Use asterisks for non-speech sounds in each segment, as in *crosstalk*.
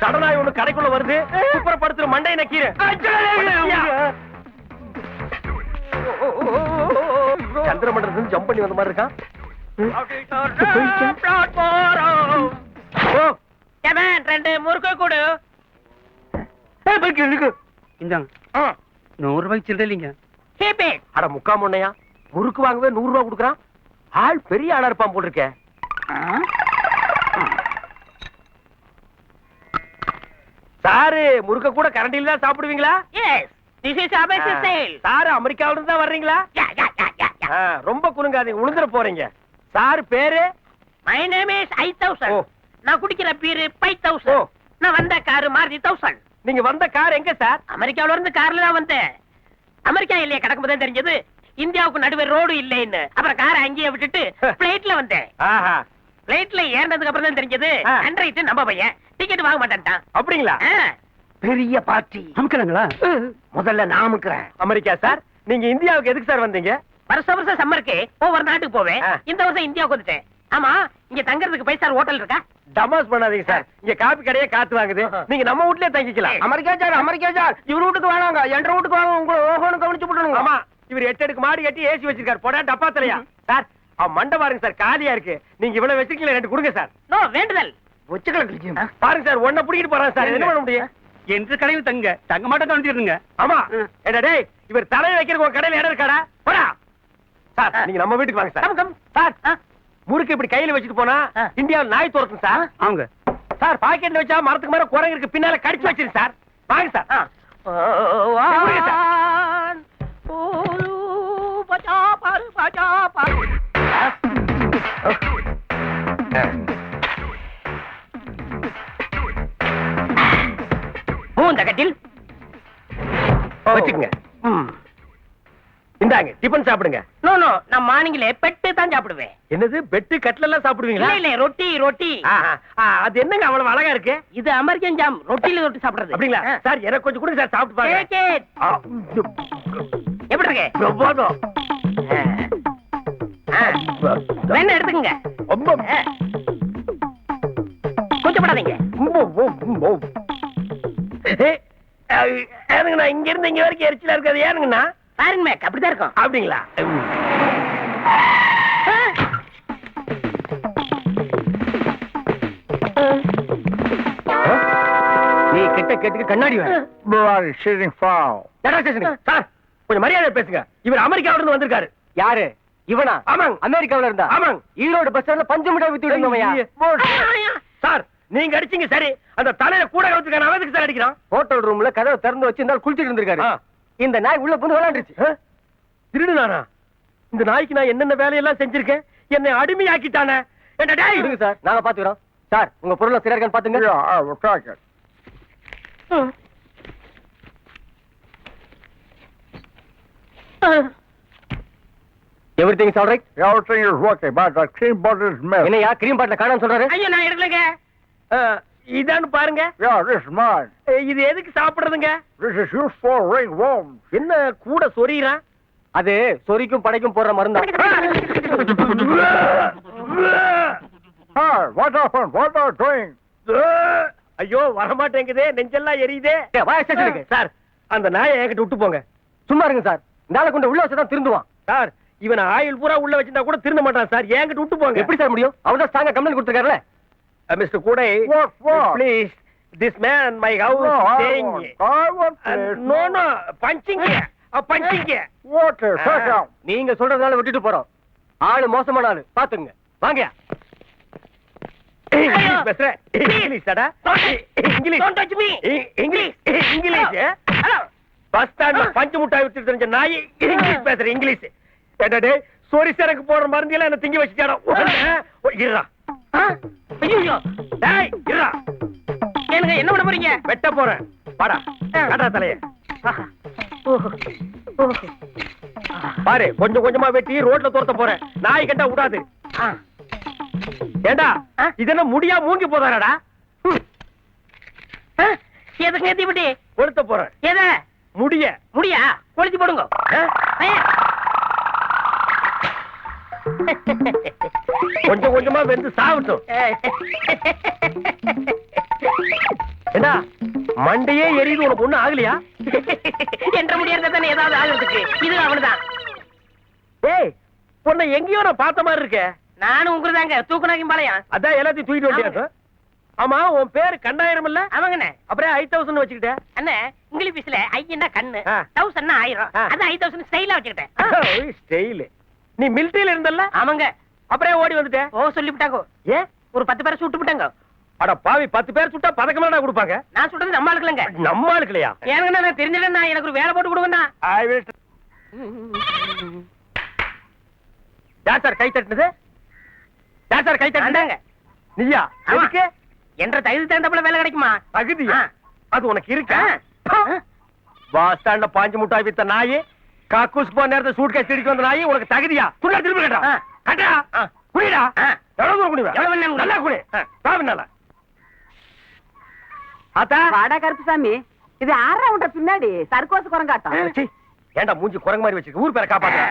சடனாய் ஒண்ணு கடைக்குள்ள வருது. குப்புறப்படுத்துற மண்டைய நக்கீர சந்திரமண்டலத்துல ஜம்ப் பண்ணி வந்த மாதிரி இருக்கான் ரெண்டு முறுக்கு கொடு. இந்தாங்க. நூறு ரூபாய்க்கு சில்லற இல்லைங்க. அட முக்கா முன்னையா முறுக்கு வாங்கவே நூறு ரூபா கொடுக்குறான். ஆள் பெரிய ஆளா இருப்பான் போல் சாரு முறுக்க கூட கரண்டில தான் சாப்பிடுவீங்களா Yes, this is Abhishek sale. Sir அமெரிக்காவில இருந்து தான் வர்றீங்களா ரொம்ப குலுங்காதீங்க உளுந்துற போறீங்க சாரு பேரு My name is 5000. ஓ. நான் குடிக்கிற பீரு 5000. ஓ. நான் வந்த காரு மாருதி 1000. நீங்க வந்த கார் எங்க சார் அமெரிக்காவுல இருந்து கார்ல தான் வந்தேன் அமெரிக்கா இல்லையே கிடக்கும் தான் தெரிஞ்சது இந்தியாவுக்கு நடுவே ரோடு இல்லைன்னு அப்புறம் காரை அங்கேயே விட்டுட்டு பிளைட்ல வந்தேன் ஆஹா பிளைட்ல ஏறினதுக்கு அப்புறம் தான் தெரிஞ்சது. அண்ட்ரைட்டு நம்ம பையன் டிக்கெட் வாங்க மாட்டேன்ட்டான். அப்படிங்களா. பெரிய பார்ட்டி அமுக்கலாங்களா? முதல்ல நான் அமுக்குறேன். America sir? நீங்க இந்தியாவுக்கு எதுக்கு சார் வந்தீங்க? வருஷம் வருஷம் சம்மருக்கு ஒவ்வொரு நாட்டுக்கு போவேன். இந்த வருஷம் இந்தியாவுக்கு வந்துட்டேன். ஆமா இங்க தங்கறதுக்கு பைசா ஹோட்டல் இருக்கா? டமாஸ் பண்ணாதீங்க சார். இங்க காப்பி கடையே காத்து வாங்குது. நீங்க நம்ம வீட்லயே தங்கிக்கலாம். America sir America sir. இவர் வீட்டுக்கு வேணாங்க என்ற வீட்டுக்கு வாங்க உங்களை ஓஹோன்னு கவனிச்சு போட்டுருங்க. ஆமா. இவர் எட்டு அடுக்கு மாடி கட்டி ஏசி வச்சிருக்காரு. போடா டப்பா தலையா. சார் அவன் மண்டை பாருங்க சார். காலியா இருக்கு. நீங்க இவ்வளவு வச்சிருக்கீங்களா? ரெண்டு கொடுங்க சார். நோ வேண்டுதல். பாருங்க சார் ஒன்ன பிடிக்கிட்டு போறான் சார் என்ன பண்ண முடியும் என்று கடையில் தங்க தங்க மாட்டோம் கவனிச்சிருங்க ஆமா ஏடா டேய் இவர் தலையை வைக்கிறதுக்கு உங்க கடையில இடம் இருக்காடா போடா சார். நீங்க நம்ம வீட்டுக்கு வாங்க சார் கம். சார். முறுக்கு இப்படி கையில வச்சுட்டு போனா. இந்தியாவில் நாய் துரத்தும் சார் அவங்க சார் பாக்கெட்ல வச்சா மரத்துக்கு மேல குரங்கு இருக்கு பின்னால கடிச்சு வச்சிரு சார் வாங்க சார் பாரு, பச்சா, பாரு. மூந்த கட்டில் வச்சுக்கங்க. இந்தாங்க டிபன் சாப்பிடுங்க. நோ நோ நான் மார்னிங்ல பெட்டு தான் சாப்பிடுவேன். என்னது பெட்டு கட்ல எல்லாம் சாப்பிடுவீங்களா? இல்ல இல்ல ரொட்டி ரொட்டி. அது என்னங்க அவ்வளவு அழகா இருக்கு? இது அமெரிக்கன் ஜாம் ரொட்டில ரொட்டி சாப்பிடுறது. அப்படிங்களா. சார் எனக்கு கொஞ்சம் கொடுங்க சார் சாப்பிட்டு பாருங்க. எப்படி இருக்கு? பிரமாதம். ஆ. வேணா எடுத்துக்கங்க. ரொம்ப. கொஞ்சம் படாதீங்க. ஏனுங்கண்ணா இங்க இருந்து இங்க வரைக்கும் எரிச்சலா இருக்காது. ஏனுங்கண்ணா? ஃபாரின் மேக் அப்படிதான் இருக்கும். அப்படிங்களா. நீ கிட்ட கேட்டுக்கு கண்ணாடி கொஞ்சம் மரியாதை பேசுங்க. இவர் அமெரிக்காவில இருந்து வந்திருக்காரு. யாரு? இவனா? ஆமாங்க. அமெரிக்காவில இருந்தா? ஆமாங்க. ஈரோடு பஸ் ஸ்டாண்ட்ல பஞ்சு மிட்டாய் வித்து விடுங்கய்யா நீங்க அடிச்சீங்க சரி. அந்த தலையில கூட கவுத்துக்கான அவதுக்கு சார் அடிக்கிறான் ஹோட்டல் ரூம்ல கதவை திறந்து வச்சு இந்த குளிச்சிட்டு இருந்திருக்காரு. இந்த நாய் உள்ள புந்து விளையாண்டுருச்சு. திருடுனானா இந்த நாய்க்கு நான் என்னென்ன வேலையெல்லாம் செஞ்சிருக்கேன்? என்னை அடிமையாக்கிட்டானே. என்ன டேய்! இருங்க சார் நாங்க பாத்துக்கிறோம் சார் உங்க பொருளை சரியா இருக்கான்னு பாத்துங்க. Everything is alright but the cream bottle is missing. என்னையா கிரீம் பாட்டில காணாம சொல்றாரு? ஐயோ நான் எடுக்கலங்க. இதான்னு பாருங்க. இது எதுக்கு சாப்பிடுறதுங்க. என்ன கூட சொறிறான் அது சொறிக்கும் படைக்கும் போடுற மருந்தா? *laughs* ஐயோ வரமாட்டேங்குதே. நெஞ்செல்லாம் எரியுதே. சார் அந்த நாயை என்கிட்ட விட்டு போங்க. சும்மா இருங்க சார். நாளை கொண்டு உள்ள வச்சுதான் திருந்துவான். சார் இவன் ஆயுள் பூரா உள்ள வச்சிருந்தா கூட திருந்த மாட்டான் சார். என்கிட்ட விட்டு போங்க. எப்படி சார் முடியும்? அவர் தான் ஸ்ட்ராங்கா கம்ப்ளைண்ட் கொடுத்துருக்காருல. மிஸ்டர் கூடை? Please this man my No, house I staying want, I want this. Water. நீங்க சொல்றதுனால விட்டுட்டு போறோம். ஆளு மோசமான ஆளு. பாத்துங்க வாங்க. பேசுறேன் English English Don't touch me. இ- இங்கிலீஷ் இங்கிலீஷ் ஹலோ பஸ் ஸ்டாண்ட்ல பஞ்சு முட்டாய் வித்து தெரிஞ்ச நாய் இங்கிலீஷ் பேசுற இங்கிலீஷ் என்னடே சொரி சரக்கு போடுற மருந்து எல்லாம் என்ன திங்க வச்சுட்டாடா இருடா. ஐயோ டேய் இருடா. ஏனுங்க என்ன பண்ண போறீங்க? வெட்ட போறேன். வாடா. காட்டா தலைய. பாரு கொஞ்சம் கொஞ்சமா வெட்டி ரோட்ல துரத்த போறேன். நாய் கண்டா விடாது. ஏண்டா? இது என்ன முடியா மூங்கி போதாடா எதுக்கு ஏத்தி விட்டு? கொளுத்த போறேன். எத? முடிய. முடியா? கொளுத்தி போடுங்க. கொஞ்சம் கொஞ்சமா வெந்து சாகட்டும். ஏண்டா மண்டையே எரியுது உனக்கு ஒண்ணும் ஆகலையா? என்ற முடியாது தானே ஏதாவது ஆகுறதுக்கு? இது அவனுதான் ஏய் உன்னை எங்கேயோ நான் பார்த்த மாதிரி இருக்கே. நானும் உங்களுதாங்க தூக்குனாக்கும் பாளையம் அதான் எல்லாத்தையும் தூக்கிட்டு வண்டியாக்கும் ஆமா. உன் பேரு கண்ணாயிரம் இல்ல? அவங்கண்ணே. அப்புறம் ஐ தௌசண்ட் வச்சுக்கிட்டேன் அண்ணே இங்கிலீஷ்ல ஐயன்னா கண்ணு. தௌசண்ட்னா ஆயிரம். அதான் ஐ தௌசண்ட் ஸ்டைலா வச்சுக்கிட்டேன். ஸ்டைல் நீ மிலிட்டரியில இருந்தல்ல? ஆமாங்க. அப்புறம் ஓடி வந்துட்டேன். ஓ சொல்லிவிட்டாங்க. ஏன் ஒரு பத்து பேரை சுட்டு விட்டாங்க அட பாவி பத்து பேர் சுட்டா பதக்கமாடா கொடுப்பாங்க? நான் சொல்றது நம்ம ஆளுக்குலங்க. நம்ம ஆளுக்கலையா? ஏனுங்கண்ணா நான் தெரிஞ்சிட்டேன்னா எனக்கு ஒரு வேலை போட்டு கொடுங்கண்ணா. ஐ வில் யார் சார் கை தட்டுனது? யார் சார் கை தட்டுனது? அந்தாங்க நீயா. எதுக்கு? என்ற தகுதி தகுந்தப்பல வேலை கிடைக்குமா? தகுதியா. அது உனக்கு இருக்கா. பஸ் ஸ்டாண்ட்ல பாஞ்சு முட்டாய் வித்த நாய் காக்கூஸ் போன நேரத்துல சூட் கேஸ் திருடி வந்த நாய் உனக்கு தகுதியா? துண்டா திரும்ப கட்டா ஆ. கட்டா ஆ. குடிடா. எவ்வளவு தூரம் குடிவா? எவ்வளவு. நல்லா குடி. பாவினால ஆத்தா. வாடா கருப்புசாமி. இது ஆறா உண்ட பின்னாடி. சர்க்கோஸ் குரங்காட்டம். சீ, ஏன்டா மூஞ்சி குரங்கு மாதிரி வச்சிருக்க? ஊர் பேரை காப்பாத்த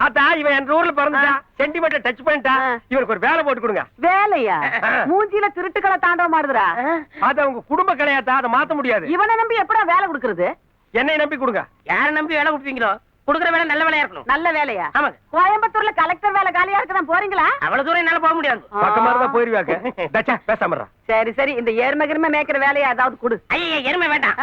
அத்தா இவன் என் ஊர்ல பிறந்துட்டா. சென்டிமீட்டர் டச் பண்ணிட்டா. இவனுக்கு ஒரு வேலை போட்டு கொடுங்க. வேலையா. மூஞ்சில திருட்டுக்களை தாண்டவ மாடுதுடா அது அவங்க குடும்ப கிடையாதா அதை மாத்த முடியாது. இவனை நம்பி எப்படா வேலை கொடுக்கறது? என்னை நம்பி கொடுங்க. யாரை நம்பி வேலை கொடுப்பீங்களோ? கொடுக்குற வேலை நல்ல வேலையா இருக்கணும். நல்ல வேலையா? ஆமாங்க. கோயம்புத்தூர்ல கலெக்டர் வேலை காலியா இருக்குதான் போறீங்களா? அவ்வளவு தூரம் என்னால போக முடியாது. பக்கமா இருந்தா போயிருவாங்க தச்சா பேசாம இருடா. சரி சரி இந்த ஏர்ம கிரும மேய்க்கிற வேலையா ஏதாவது கொடு. ஐயா எருமை வேண்டாம்.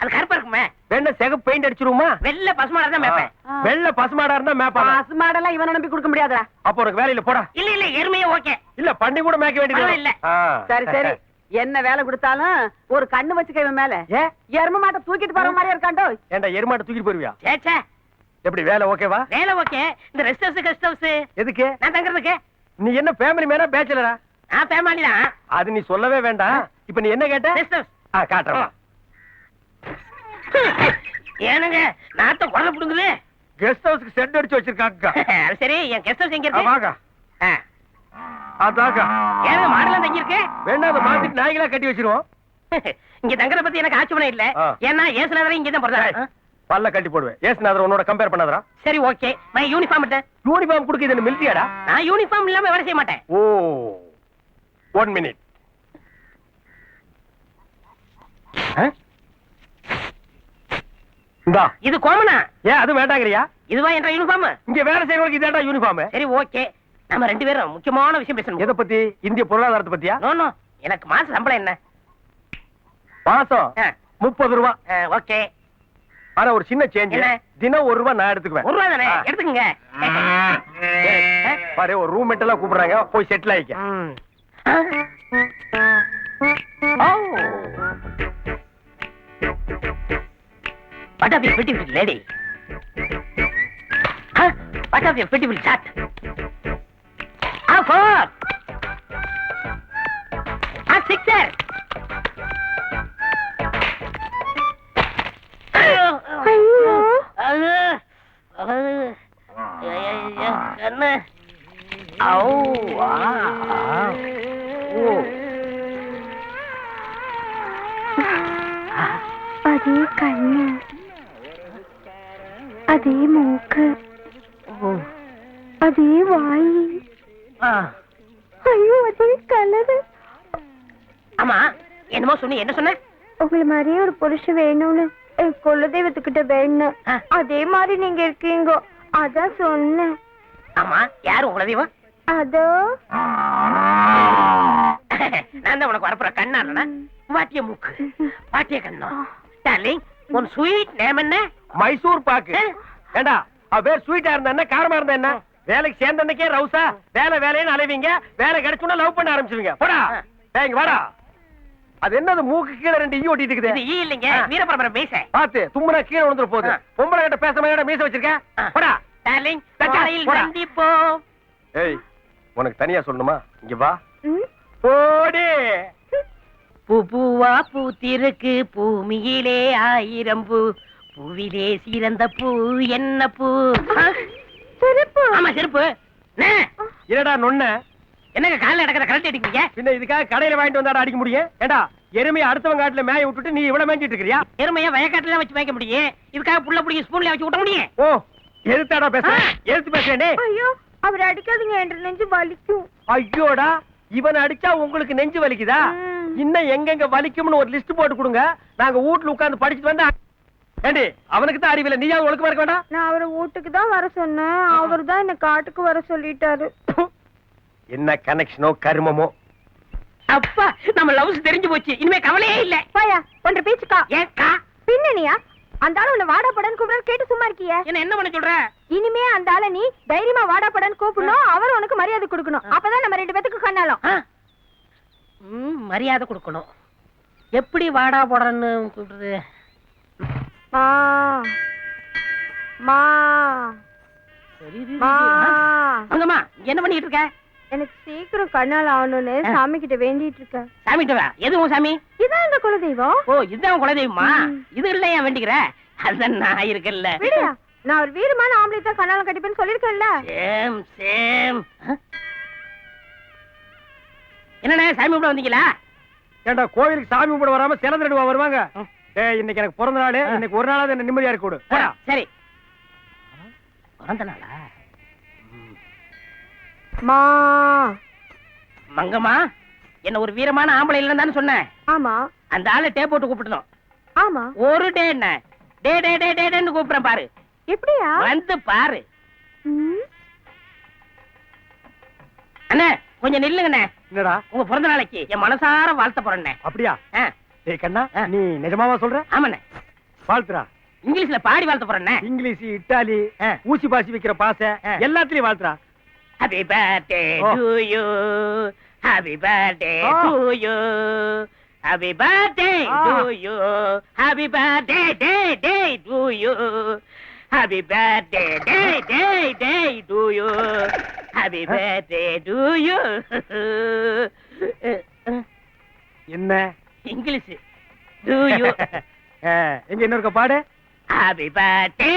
அது கருப்பா இருக்குமே. வெண்ண செகப்பு பெயிண்ட் அடிச்சிருவோமா? வெள்ளை பசுமாடா தான் மேப்பேன். வெள்ள பசுமாடா இருந்தா மேப்பாங்க பாசு மாடெல்லாம் இவனை நம்பி கொடுக்க முடியாதுடா. அப்ப உனக்கு வேலையில போடா. இல்ல இல்ல எருமையே ஓகே. இல்ல பண்ணி கூட மேய்க்க வேண்டியது. ஆ. சரி சரி. என்ன வேலை கொடுத்தாலும் ஒரு கண்ணு வச்சுக்க இவன் மேல. ஏ? எரும மாட்டை தூக்கிட்டு போற மாதிரி இருக்காண்டோ? ஏன்டா எருமாட்டை தூக்கிட்டு போயிருவியா? எப்படி வேலை ஓகேவா வேலை ஓகே இந்த ரெஸ்ட் ஹவுஸ் கெஸ்ட் ஹவுஸ் எதுக்கு? நான் தங்குறதுக்கு. நீ என்ன ஃபேமிலி மேனா பேச்சலரா நான் ஃபேமிலி தான். அது நீ சொல்லவே வேண்டாம். இப்ப நீ என்ன கேட்ட? ரெஸ்ட் ஹவுஸ் ஆ காட்டுறேன். ஏனுங்க நாத்த குரல புடுங்குது. கெஸ்ட் ஹவுஸ்க்கு செட் அடிச்சு வச்சிருக்காங்க. *laughs* அது சரி என் கெஸ்ட் ஹவுஸ் எங்க இருக்கு? வாங்க. ஆ. அதாக்கா ஏனுங்க மாடலாம் தங்கி இருக்கு வேணா அதை மாத்திட்டு நாய்களா கட்டி வச்சிருவோம். *laughs* இங்க தங்குற பத்தி எனக்கு ஆட்சேபணம் இல்ல. ஏன்னா ஏசுநாதரே இங்க தான் பிறந்தாரு பல்ல கட்டி போடுவேன். ஏசுநாதர் உன்னோட கம்பேர் பண்ணாதரா சரி ஓகே நான் யூனிஃபார்ம் எடுத்தேன் யூனிஃபார்ம் கொடுக்க இது மிலிட்டரியாடா நான் யூனிஃபார்ம் இல்லாம வேலை செய்ய மாட்டேன். ஓ ஒன் மினிட் இந்தா. இது கோமனா ஏன் அது வேண்டாங்கறியா? இதுவா என்ற யூனிஃபார்ம் இங்க வேலை செய்யறவங்களுக்கு இதாடா யூனிஃபார்ம் சரி ஓகே நம்ம ரெண்டு பேரும் முக்கியமான விஷயம் பேசணும். எதை பத்தி? இந்திய பொருளாதாரத்தை பத்தியா? நோ நோ எனக்கு மாச சம்பளம் என்ன? மாசம். முப்பது ரூபா. ஓகே ஆனா ஒரு சின்ன சேஞ்ச்? தினம் ஒரு ரூபா நான் எடுத்துக்குவேன் ஒரு தானே. எடுத்துக்கங்க பாரு ஒரு ரூம் எல்லாம் கூப்பிடுறாங்க போய் செட்டில் ஆயிக்க What of your beautiful lady? Huh? What of your beautiful chat? Ah, four. Ah, sixer. ஐயோ கண்ணு ஔ, ஆ. ஓ. அதே கண்ணு. அதே மூக்கு. ஓ. அதே வாய். ஆ. ஐயோ அதே கலரு. ஆமா. என்னமோ சொன்னி. என்ன சொன்ன? உங்களை மாதிரியே ஒரு புருஷன் வேணும்னு என் குலதெய்வத்துக்கிட்ட வேணும். அதே மாதிரி நீங்க இருக்கீங்க. அதான் சொன்னேன். ஆமா யாரு உங்கள தெய்வம் அதோ. *laughs* நான் தான் உனக்கு வரப்புற கண்ணா இல்லனா வாட்டிய மூக்கு. வாட்டிய கண்ணம் டார்லிங் உன் ஸ்வீட் நேம் என்ன? மைசூர் பாக்கு. ஏண்டா அவ பேர் ஸ்வீட்டா இருந்தா என்ன காரமா இருந்தா என்ன? வேலைக்கு சேர்ந்த அன்னைக்கே ரவுசா வேலை வேலைன்னு அலைவீங்க வேலை கிடைச்சுன்னா லவ் பண்ண ஆரம்பிச்சிருவீங்க. போடா. டேய், இங்க வாடா. அது என்னது மூக்கு கீழே ரெண்டு ஈ ஒட்டிட்டு இது இருக்குது ஈ இல்லைங்க ஆ. வீரபரம்பர மீசை. பாத்து தும்முனா கீழே விழுந்துற போகுது. பொம்பளை கிட்ட பேச மாதிரி மீச வச்சிருக்க. போடா. டார்லிங் காலையில். சந்திப்போம் ஏய் உனக்கு தனியா சொல்லணுமா? இங்க வா? போடி. பூ பூவா பூத்திருக்கு பூமியிலே ஆயிரம் பூ. பூவிலே சிறந்த பூ என்ன பூ? செருப்பு. ஆமா செருப்பு. அண்ணே, என்னடா நொண்ண? என்னங்க காலைல நடக்கிற கரெக்ட் அடிக்கிறீங்க பின்ன இதுக்காக கடையில வாங்கிட்டு வந்தாடா அடிக்க முடியும்? ஏண்டா எருமையை அடுத்தவங்க காட்டுல மேய விட்டுட்டு நீ இவ்வளவு மேய்ஞ்சிட்டு இருக்கிறியா? எருமையா வயக்காட்டுல வச்சு வைக்க முடியும். இதுக்காக புள்ள புடிங்க ஸ்பூன்ல வச்சு விட்ட முடியும். ஓ எதுத்தாடா பேசுற? ஆ. எதுத்து பேசுறேன். ஐயோ அவர் அடிக்காதீங்க என்று நெஞ்சு வலிக்கும். ஐயோடா இவன் அடிச்சா உங்களுக்கு நெஞ்சு வலிக்குதா. இன்னும் எங்கெங்க வலிக்கும்னு ஒரு லிஸ்ட் போட்டு கொடுங்க. நாங்க வீட்ல உட்கார்ந்து படிச்சுட்டு வந்து ஏண்டி அவனுக்கு தான் அறிவில்லை நீயாவது ஒழுக்கமா இருக்க வேண்டாம்? நான் அவரை வீட்டுக்கு தான் வர சொன்னேன். அவர் தான் என்ன காட்டுக்கு வர சொல்லிட்டாரு. என்ன கனெக்ஷனோ கருமமோ? அப்பா நம்ம லவ்ஸ் தெரிஞ்சு போச்சு. இனிமே கவலையே இல்ல. பாயா ஒன்ற பேச்சுக்கா. ஏக்கா. பின்னணியா? அந்த ஆளு உன்னை வாடா படன்னு கூப்பிடுறது கேட்டு சும்மா இருக்கியே? என்ன என்ன பண்ண சொல்ற? இனிமே அந்த ஆளை நீ தைரியமா வாடா படன்னு கூப்பிடணும். அவர் உனக்கு மரியாதை கொடுக்கணும். அப்பதான் நம்ம ரெண்டு பேத்துக்கு கண்ணாலும். மரியாதை கொடுக்கணும். எப்படி வாடா போடன்னு கூப்பிடுறது மா. என்ன பண்ணிட்டு இருக்க? எனக்கு சீக்கிரம் கண்ணால் ஆகணும்னு சாமி கிட்ட வேண்டிட்டு இருக்கேன் சாமி வா எதுவும் சாமி? இதான் இந்த குலதெய்வம். ஓ இதுதான் குலதெய்வமா. இது இல்ல ஏன் வேண்டிக்கிற? அதான் நான் இருக்கேன்ல. விடியா நான் ஒரு வீரமான ஆம்பளை தான் கண்ணாலம் கட்டிப்பேன்னு சொல்லிருக்கேன்ல சேம் சேம். என்னண்ணே சாமி கும்பிட வந்தீங்களா? ஏண்டா கோயிலுக்கு சாமி கும்பிட வராம சிலந்திரடுவா வருவாங்க? ஏய் இன்னைக்கு எனக்கு பிறந்த நாள். இன்னைக்கு ஒரு நாளாவது என்ன நிம்மதியா இருக்க சரி. பிறந்த நாளா? மா. மங்கம்மா என்ன ஒரு வீரமான ஆம்பளை இல்லைன்னு தானே சொன்னேன். ஆமா. அந்த ஆளை டே போட்டு கூப்பிட்டணும் ஆமா. ஒரு டே என்ன? டே டே டே டே டேன்னு கூப்பிடுறேன் பாரு. எப்படியா? வந்து பாரு. அண்ணே கொஞ்சம் நில்லுங்கண்ணே. என்னடா? உங்க பிறந்த நாளைக்கு என் மனசார வாழ்த்த போறேண்ணே. அப்படியா? ஏய் கண்ணா. நீ நிஜமாவா சொல்ற? ஆமாண்ணே. வாழ்த்துறா இங்கிலீஷ்ல பாடி வாழ்த்த போறேண்ணே. English Italy. ஊசி பாசி வைக்கிற பாசை. எல்லாத்துலயும் வாழ்த்துறா happy birthday. To you happy birthday. To you happy birthday. To you happy birthday day day to you happy birthday day day day to you happy birthday to you என்ன? English to you எங்க இன்னொருக்க பாடு. Happy birthday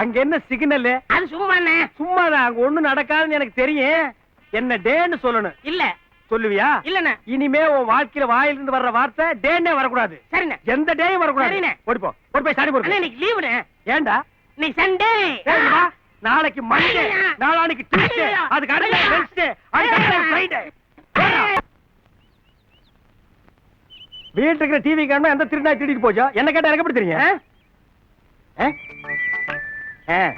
அங்க என்ன signal அது சும்மாண்ணே. சும்மாதான். அங்க ஒண்ணும் நடக்காதுன்னு எனக்கு தெரியும். என்ன டேன்னு சொல்லணும். இல்ல. சொல்லுவியா? இல்லண்ணே. இனிமே உன் வாழ்க்கையில வாயிலிருந்து வர்ற வார்த்தை டேன்னே வரக்கூடாது. சரிண்ணே. எந்த டேயும் வரக்கூடாது. சரிண்ணே. ஓடிப்போ ஓடி போய் சாடி அண்ணா போடு இன்னைக்கு லீவுண்ணே ஏன்டா இன்னைக்கு சண்டே. நாளைக்கு மண்டே. நாளானைக்கு டியூஸ்டே. அதுக்கு அடுத்த அதுக்கு அடுத்த. ஃப்ரைடே வீட்டுல இருக்கிற டிவி காரணம் எந்த திருநாய் திருடிட்டு போச்சோ? என்ன கேட்டா எனக்கு எப்படி தெரியும்? ஏய்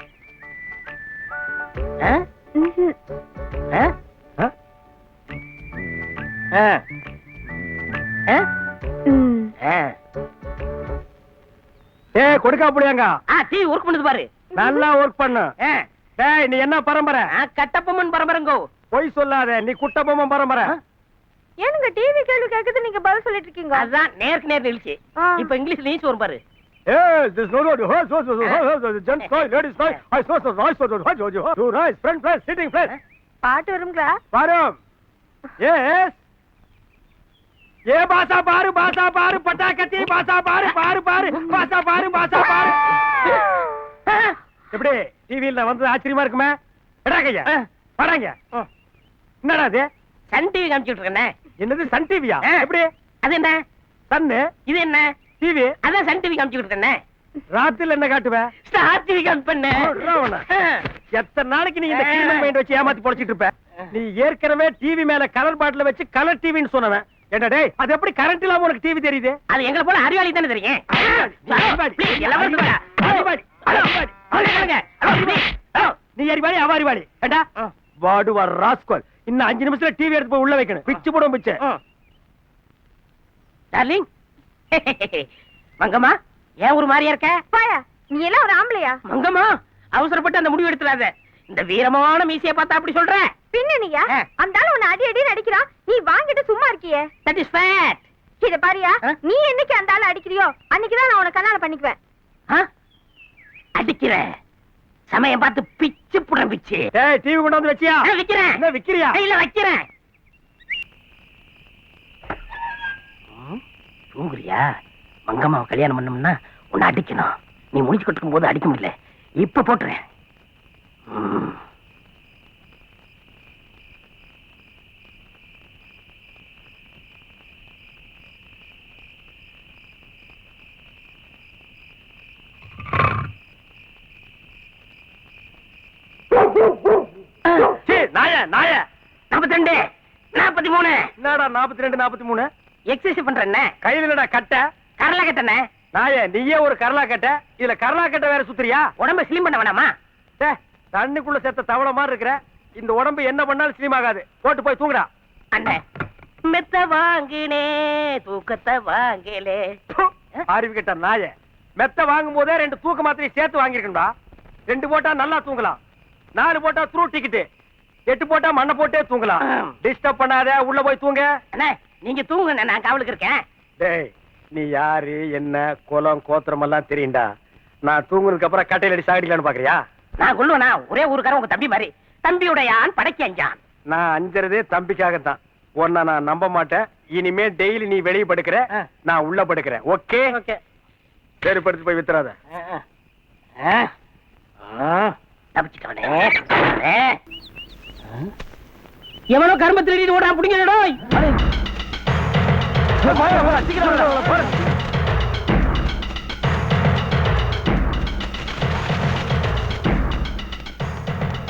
கொடுக்கா புடியாங்க டிவி ஒர்க் பண்ணுது பாரு. நல்லா ஒர்க் பண்ணு. டேய் நீ என்ன பரம்பரை? கட்டப்பொம்மன் பரம்பரங்கோ. பொய் சொல்லாத நீ குட்டபொம்மன் பரம்பரை. ஏனுங்க டிவி கேள்வி கேக்குது நீங்க பதில் சொல்லிட்டு இருக்கீங்க? அதான் நேருக்கு நேர் நிகழ்ச்சி. இப்ப இங்கிலீஷ் நியூஸ் வரும் பாரு. Yes, there's no road. Horse, horse, horse, horse, horse, gents toy, ladies toy. I saw some rice, horse, horse, horse, horse. Two rice, front place, sitting place. பாட்டு வருங்களா? வரும். Yes. ஏ பாசா பாரு பாசா பாரு பட்டா பட்டாக்கத்தி பாசா பாரு பாரு பாரு பாசா பாரு பாசா பாரு எப்படி டிவியில் நான் வந்தது ஆச்சரியமா இருக்குமே எடாக்கையா வராங்க என்னடா அது சன் டிவி காமிச்சிட்டு இருக்கேன் என்னது சன் டிவியா எப்படி அது என்ன சன்னு இது என்ன டிவி. அதான் சன் டிவி இருக்கேனே ராத்திரில என்ன காட்டுவ? ஸ்டார் டிவி காமி பண்ண. எத்தனை நாளைக்கு நீ இந்த கிரிமினல் மைண்ட் வச்சு ஏமாத்தி பொழைச்சிட்டு இருப்ப? நீ ஏற்கனவே டிவி மேல கலர் பாட்டில வச்சு கலர் டிவின்னு சொன்னவன். என்ன டேய் அது எப்படி கரண்ட் இல்லாம உனக்கு டிவி தெரியுது? அது எங்களை போல அறிவாளி தானே தெரியும். நீ அறிவாளி அவ அறிவாளி. ஏண்டா? வாடுவா ராஸ்கோல் இன்னும் அஞ்சு நிமிஷத்துல டிவி எடுத்து போய் உள்ள வைக்கணும். பிச்சு போடும் பிச்சு. டார்லிங் *laughs* மங்கம்மா ஏன் ஒரு மாதிரியா இருக்க? பாயா நீ எல்லாம் ஒரு ஆம்பளையா? மங்கம்மா அவசரப்பட்டு அந்த முடிவு எடுத்துடாத. இந்த வீரமான மீசைய பார்த்தா அப்படி சொல்ற? பின்னணியா. அந்த ஆளு உன்னை அடி அடி நடிக்கிறான் நீ வாங்கிட்டு சும்மா இருக்கியே? தட் இஸ் ஃபேட் இத பாரியா? நீ என்னைக்கு அந்த ஆளை அடிக்கிறியோ அன்னைக்குதான் நான் உன கண்ணால பண்ணிக்குவேன். அடிக்கிற. சமயம் பார்த்து பிச்சு புடம் பிச்சு. டிவி கொண்டு வந்து வச்சியா? விக்கிறேன். விக்கிறியா? இல்ல வைக்கிறேன் ம், தூங்குறியா? மங்கம்மாவை கல்யாணம் பண்ணோம்னா உன்னை அடிக்கணும். நீ முடிச்சு கட்டுக்கும் போது அடிக்க முடியல. இப்ப போட்டுறேன். ம். நாய நாய. நாற்பத்தி ரெண்டு நாற்பத்தி மூணு. என்னடா நாற்பத்தி ரெண்டு நாற்பத்தி மூணு? எக்ஸசைஸ் பண்றேன்ன? கையில என்னடா கட்டை? கரல கட்டணே நாயே நீயே ஒரு கரலா கட்டை? இதுல கரலா கட்டை வேற சுத்துறியா? உடம்ப ஸ்லிம் பண்ண வேணாமா? டே தண்ணிக்குள்ள செத்த தவளை மாதிரி இருக்கிற இந்த உடம்பு என்ன பண்ணாலும் ஸ்லீம் ஆகாது. போட்டு போய் தூங்குடா. அண்ணே மெத்த வாங்கினே தூக்கத்தை வாங்கலே. அறிவு கிட்ட நாயே. மெத்த வாங்கும் போதே ரெண்டு தூக்க மாத்திரை சேர்த்து வாங்கிருக்கா ரெண்டு போட்டா நல்லா தூங்கலாம். நாலு போட்டா த்ரூ டிக்கெட் எட்டு போட்டா மண்ணை போட்டே தூங்கலாம். டிஸ்டர்ப் பண்ணாத உள்ள போய் தூங்க. அண்ணே நீங்க தூங்குங்க நான் காவலுக்கு இருக்கேன். டேய் நீ யாரு என்ன குலம் கோத்திரம் எல்லாம் தெரியும்டா. நான் தூங்குனதுக்கு அப்புறம் கட்டையில அடி சாகடிக்கலான்னு பாக்குறியா? நான் கொள்ளுவனா ஒரே ஊருக்காரன் உங்க தம்பி மாதிரி. தம்பியுடையான் படைக்க அஞ்சான் நான் அஞ்சறதே தம்பிக்காகத்தான். உன்னை நான் நம்ப மாட்டேன். இனிமே டெய்லி நீ வெளியே படுக்கிற நான் உள்ள படுக்கிறேன். ஓகே? ஓகே. சரி படுத்து போய் வித்துறாத. தப்பிச்சுட்டவனே. எவனோ கரும்பு திருடிட்டு ஓடா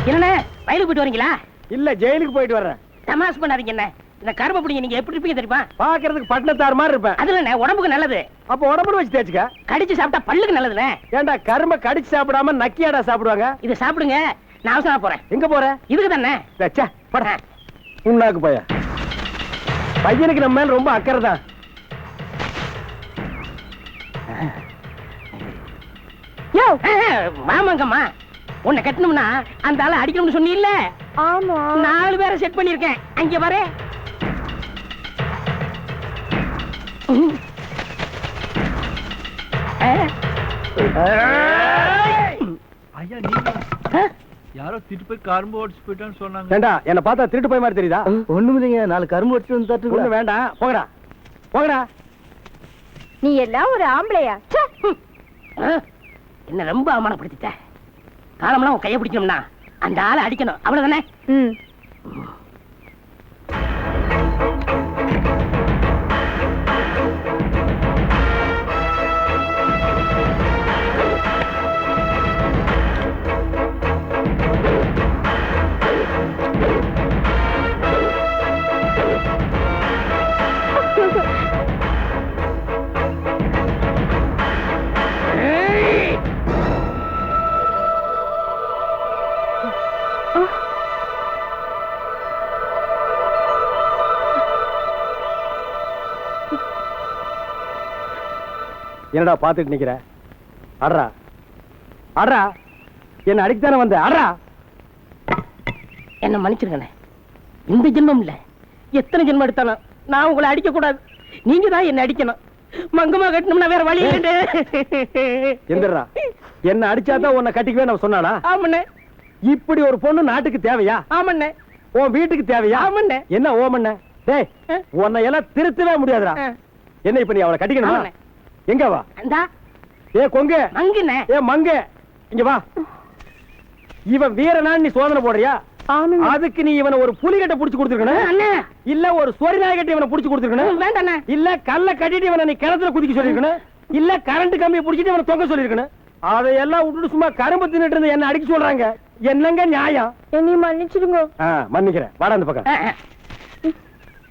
என்னண்ணே வயலுக்கு போயிட்டு வரீங்களா? இல்ல ஜெயிலுக்கு போயிட்டு வர்றேன். தமாஸ் பண்ணாதீங்க என்ன. இந்த கரும்பு பிடிங்க நீங்க எப்படி இருப்பீங்க தெரியுமா? பாக்குறதுக்கு பட்டினத்தார் மாதிரி இருப்பேன். அதுல என்ன உடம்புக்கு நல்லது? அப்ப உடம்புல வச்சு தேய்ச்சுக்க. கடிச்சு சாப்பிட்டா பல்லுக்கு நல்லதுண்ணே. ஏன்டா கரும்ப கடிச்சு சாப்பிடாம நக்கியாடா சாப்பிடுவாங்க? இதை சாப்பிடுங்க நான் அவசரமா போறேன். எங்க போற? இதுக்கு தானே போடா. உண்ணாக்கு போய? பையனுக்கு நம்ம மேல ரொம்ப அக்கறை தான் யோ மாமாங்கம்மா உன்னை கட்டணும்னா அந்த ஆளை அடிக்கணும்னு சொன்னீல்ல? ஆமா. நாலு பேரை செட் பண்ணிருக்கேன் அங்க பாரு. ஐயா நீங்க. ஆ? யாரோ திட்டு போய் கரும்பு ஓடிச்சு போயிட்டான்னு சொன்னாங்க. ஏண்டா என்ன பார்த்தா திருட்டு போய் மாதிரி தெரியுதா? ஒண்ணும் இல்லைங்க நாலு கரும்பு வச்சு வந்து தட்டுங்களா ஒண்ணு வேண்டாம். போங்கடா. போங்கடா. நீ எல்லாம் ஒரு ஆம்பளையா? என்ன ரொம்ப அவமானப்படுத்திட்ட. காலம்லாம் உன் கையை பிடிக்கணும்னா அந்த ஆளை அடிக்கணும். அவ்வளவுதானே? ம். என்னடா பாத்துட்டு நிக்கிற? அட்ரா அட்ரா என்ன அடிக்கத்தானே வந்த? அட்ரா என்ன மன்னிச்சிருங்கண்ணே. இந்த ஜென்மம் இல்ல. எத்தனை ஜென்மம் எடுத்தாலும் நான் உங்களை அடிக்க கூடாது. நீங்க தான் என்ன அடிக்கணும். மங்கமா கட்டணும்னா வேற வழி இல்லைண்டு எந்திரா என்ன அடிச்சாதான் உன்னை கட்டிக்கவே நான் சொன்னானா? ஆமண்ணே. இப்படி ஒரு பொண்ணு நாட்டுக்கு தேவையா? ஆமண்ணே. உன் வீட்டுக்கு தேவையா? ஆமண்ணே. என்ன ஓமண்ண? டேய். உன்னை எல்லாம் திருத்தவே முடியாதுடா. என்ன இப்ப நீ அவளை கட்டிக்கணுமா. எங்க வா? அந்தா. ஏ கொங்கு. மங்குண்ணே ஏ மங்க. இங்க வா. இவன் வீரனான்னு நீ சோதனை போடுறியா? அதுக்கு நீ இவனை ஒரு புலிகட்டை புடிச்சு கொடுத்துருக்கணும். இல்ல ஒரு சொரி நாய் கட்டி இவனை புடிச்சு கொடுத்துருக்கணும். இல்ல கல்ல கட்டிட்டு இவனை நீ கிணத்துல குதிக்க சொல்லிருக்கணும். இல்ல கரண்ட் கம்பியை புடிச்சிட்டு இவனை தொங்க சொல்லிருக்கணும். அதையெல்லாம் விட்டுட்டு சும்மா கரும்பு தின்னுட்டு இருந்து என்ன அடிக்க சொல்றாங்க. என்னங்க நியாயம்? என்னையும் மன்னிச்சிடுங்க. ஆ, மன்னிக்கிறேன். வாடா அந்த பக்கம்.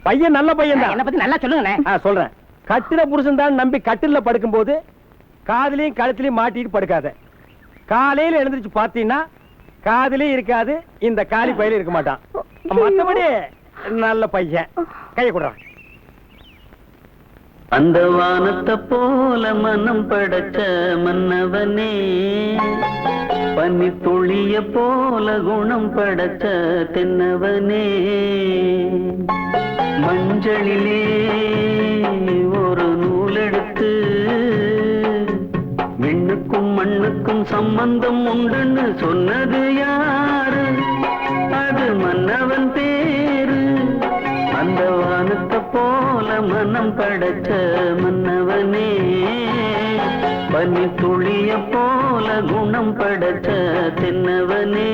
பையன் நல்ல பையன் என்ன தான் பத்தி நல்லா சொல்லுங்கண்ணே. ஆ, சொல்றேன். கட்டில புருஷன் தான் நம்பி கட்டில்ல படுக்கும்போது காதுலயும் கழுத்துலயும் மாட்டிட்டு படுக்காத. காலையில எழுந்திருச்சு பாத்தீங்கன்னா காதுலயும் இருக்காது இந்த காலி பையில இருக்க மாட்டான். மத்தபடி நல்ல பையன். கைய கொடுறான் அந்த வானத்தை போல மனம் படைச்ச மன்னவனே பனி துளிய போல குணம் படைச்ச தென்னவனே மஞ்சளிலே நூலெடுத்து விண்ணுக்கும் மண்ணுக்கும் சம்பந்தம் உண்டுன்னு சொன்னது யாரு? அது மன்னவன் பேரு. அந்த வானத்தை போல மனம் படைச்ச மன்னவனே. பனி துளிய போல குணம் படைச்ச தென்னவனே.